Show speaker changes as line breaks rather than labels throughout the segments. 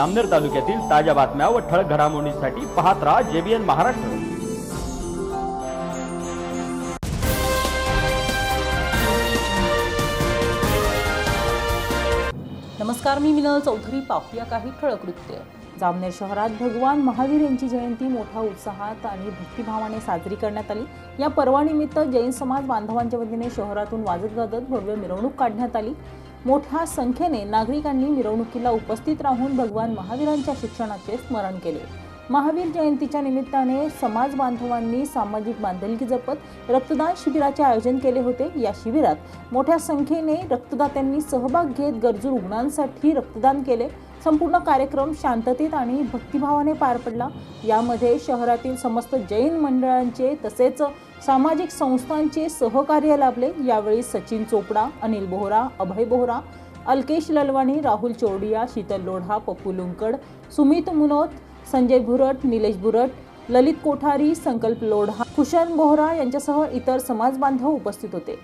आमनेर तालुक्यातील ताज्या बातम्या व ठळक घडामोडींसाठी पाहत राहा जेबीएन महाराष्ट्र.
नमस्कार मी मिनल चौधरी. पाहूया काही ठळक वृत्त. जामनेर शहरात भगवान महावीर यांची जयंती मोठ्या उत्साहात आणि भक्तिभावाने साजरी करण्यात आली. या पर्वानिमित्त जैन समाज बांधवांच्या वतीने शहरातून वाजत गाजत भव्य मिरवणूक काढण्यात आली. मोठ्या संख्येने नागरिकांनी मिरवणुकीला उपस्थित राहून भगवान महावीरांच्या शिक्षणाचे स्मरण केले. महावीर जयंतीच्या निमित्ताने समाज बांधवांनी सामाजिक बांधिलकी जपत रक्तदान शिबिराचे आयोजन केले होते. या शिबिरात मोठ्या संख्येने रक्तदात्यांनी सहभाग घेत गरजू रुग्णांसाठी रक्तदान केले. संपूर्ण कार्यक्रम शांततेत आणि भक्तिभावाने पार पडला. यामध्ये शहरातील समस्त जैन मंडळांचे तसेच सामाजिक संस्थांचे सहकार्य लाभले. यावेळी सचिन चोपडा अनिल बोहरा अभय बोहरा अल्केश ललवाणी राहुल चोरडिया शीतल लोढा पप्पू लुंकड सुमित मुनोत संजय भुरट निलेश भुरट ललित कोठारी संकल्प लोढा कुशन बोहरा यांच्यासह इतर समाजबांधव उपस्थित होते.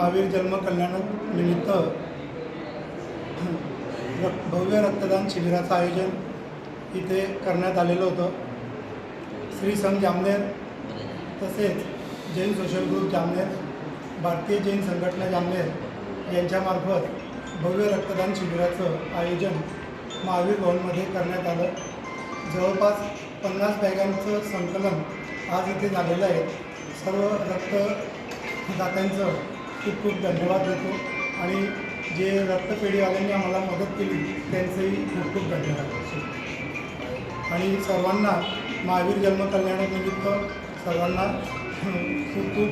महावीर जन्म कल्याण निमित्त भव्य रक्तदान शिबिराचं आयोजन इथे करण्यात आलेलं होतं. श्री संघ जामनेर तसेच जैन सोशल ग्रुप जामनेर भारतीय जैन संघटना जामनेर यांच्यामार्फत भव्य रक्तदान शिबिराचं आयोजन महावीर भवनमध्ये करण्यात आलं. जवळपास पन्नास बॅगांचं संकलन आज इथे झालेलं आहे. सर्व रक्तदात्यांचं खूप खूप धन्यवाद देतो. आणि जे रक्तपेढीवाल्यांनी आम्हाला मदत केली त्यांचंही खूप खूप धन्यवाद. आणि सर्वांना महावीर जन्म कल्याणानिमित्त सर्वांना खूप खूप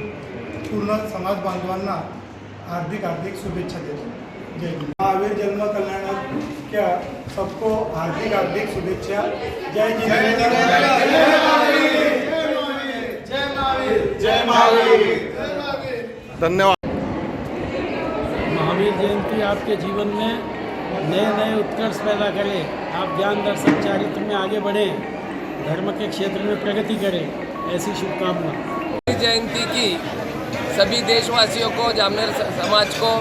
पूर्ण समाज बांधवांना हार्दिक हार्दिक शुभेच्छा देतो. जय हिंद. महावीर जन्म कल्याण क्या सबको हार्दिक हार्दिक शुभेच्छा. जय
धन्यवाद
महावीर. जयंती आपके जीवन में नए नए उत्कर्ष पैदा करे। आप ज्ञान दर्शन चारित्र में आगे बढ़ें। धर्म के क्षेत्र में प्रगति करें। ऐसी शुभकामना।
जयंती की सभी देशवासियों को जामनेर समाज को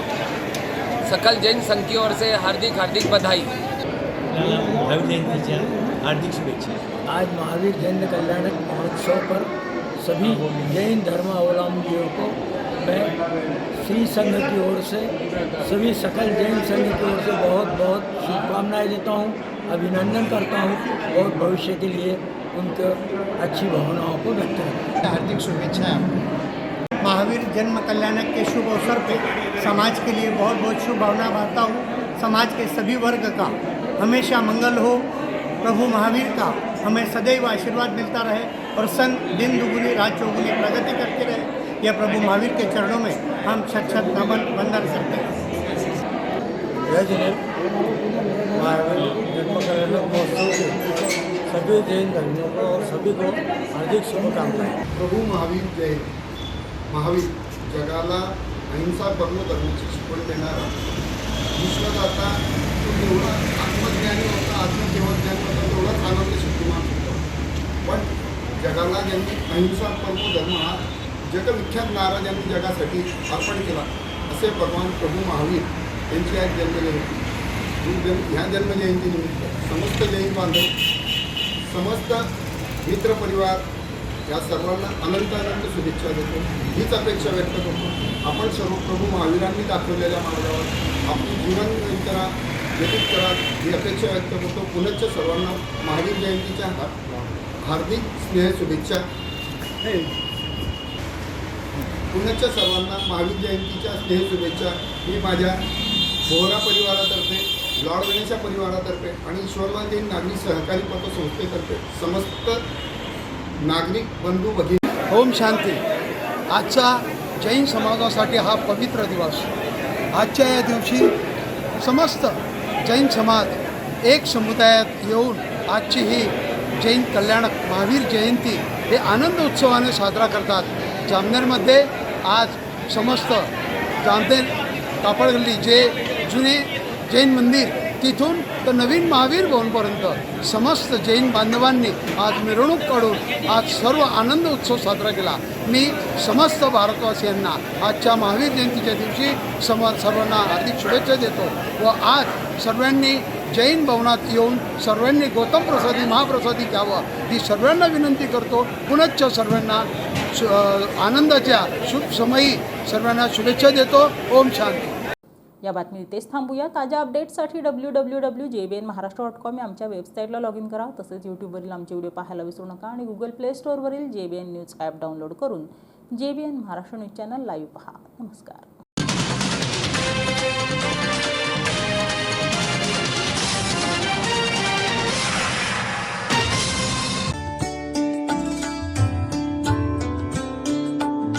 सकल जैन संघ की ओर से हार्दिक हार्दिक बधाई।
महावीर जयंतीच्या हार्दिक शुभेच्छा।
आज महावीर जैन कल्याणक महोत्सव पर सभी जैन धर्मावलंबियों को मैं श्री संघ की ओर से, सभी सकल जैन संघ की ओर से बहुत बहुत शुभकामनाएँ देता हूँ, अभिनंदन करता हूँ, और भविष्य के लिए उनके अच्छी भावनाओं को व्यक्त करता हूँ।
हार्दिक शुभेच्छाएँ महावीर जन्म कल्याणक के शुभ अवसर पर समाज के लिए बहुत बहुत शुभ भावना मानता हूँ। समाज के सभी वर्ग का हमेशा मंगल हो, प्रभु महावीर का हमें सदैव आशीर्वाद मिलता रहे और संघ दिन दुगुनी, रात चौगुनी प्रगति करते रहे। यह प्रभु महावीर के चरणों में हम छत छत नमन वंदन करते हैं।
जय महावीर जन्म महोत्सव के सभी जैन धर्मियों को और सभी को हार्दिक शुभकामनाएँ।
प्रभु महावीर जयंती महावीर जगाला अहिंसा परमधर्माची शिकवण देणारा विश्वदाता तो तेवढा आत्मज्ञानी होता आत्मकेवज्ञानी होता तेवढाच आनंद शक्तिमान होता पण जगाला ज्यांनी अहिंसा परमधर्म हा जगविख्यात नारा जगासाठी अर्पण केला. असे भगवान प्रभू महावीर यांची आज जन्मजयंती. ही जन्म ह्या जन्मजयंतीनिमित्त समस्त जैन बांधव समस्त मित्रपरिवार या सर्वांना अनंत अनंत शुभेच्छा देतो. हीच अपेक्षा व्यक्त करतो. आपण सर्व प्रभू महावीरांनी दाखवलेल्या मार्गावर आपली जीवन करा व्यतीत करा ही अपेक्षा व्यक्त करतो. पुनश्च सर्वांना महावीर जयंतीच्या हार्दिक स्नेह शुभेच्छा. पुण्याच्या सर्वांना महावीर जयंतीच्या स्नेह शुभेच्छा मी माझ्या बोहरा परिवारातर्फे लॉर्ड गणेशा परिवारातर्फे आणि ईश्वरमान जैन नागरी सहकारी पतसंस्थेतर्फे समस्त नागरिक बंधू भगिनी.
ओम शांती. आजचा जैन समाजासाठी हा पवित्र दिवस. आजच्या या दिवशी समस्त जैन समाज एक समुदायात येऊन आजची ही जैन कल्याणक महावीर जयंती हे आनंद उत्सवाने साजरा करतात. जामनेरमध्ये आज समस्त जामनेर कापडगल्ली जे जुने जैन मंदिर तिथून तर नवीन महावीर भवनपर्यंत समस्त जैन बांधवांनी आज मिरवणूक काढून आज सर्व आनंद उत्सव साजरा केला. मी समस्त भारतवासियांना आजच्या महावीर जयंतीच्या दिवशी सम सर्वांना हार्दिक शुभेच्छा देतो व आज सर्वांनी जैन भवनात येऊन सर्वांनी गौतम प्रसादी महाप्रसादी घ्यावं. ही सर्वांना विनंती करतो. पुनश्च सर्वांना शु आनंदाच्या शुभ समयी सर्वांना शुभेच्छा देतो. ओम शांती.
या बातमी इथेच थांबूया. ताज्या अपडेट्ससाठी W W W J B N Maharashtra dot com या आमच्या वेबसाईटला लॉग इन करा. तसेच यूट्यूबवरील आमचे व्हिडिओ पाहायला विसरू नका आणि Google play स्टोअरवरील J B N news app download करून J B N Maharashtra news channel live पहा. नमस्कार.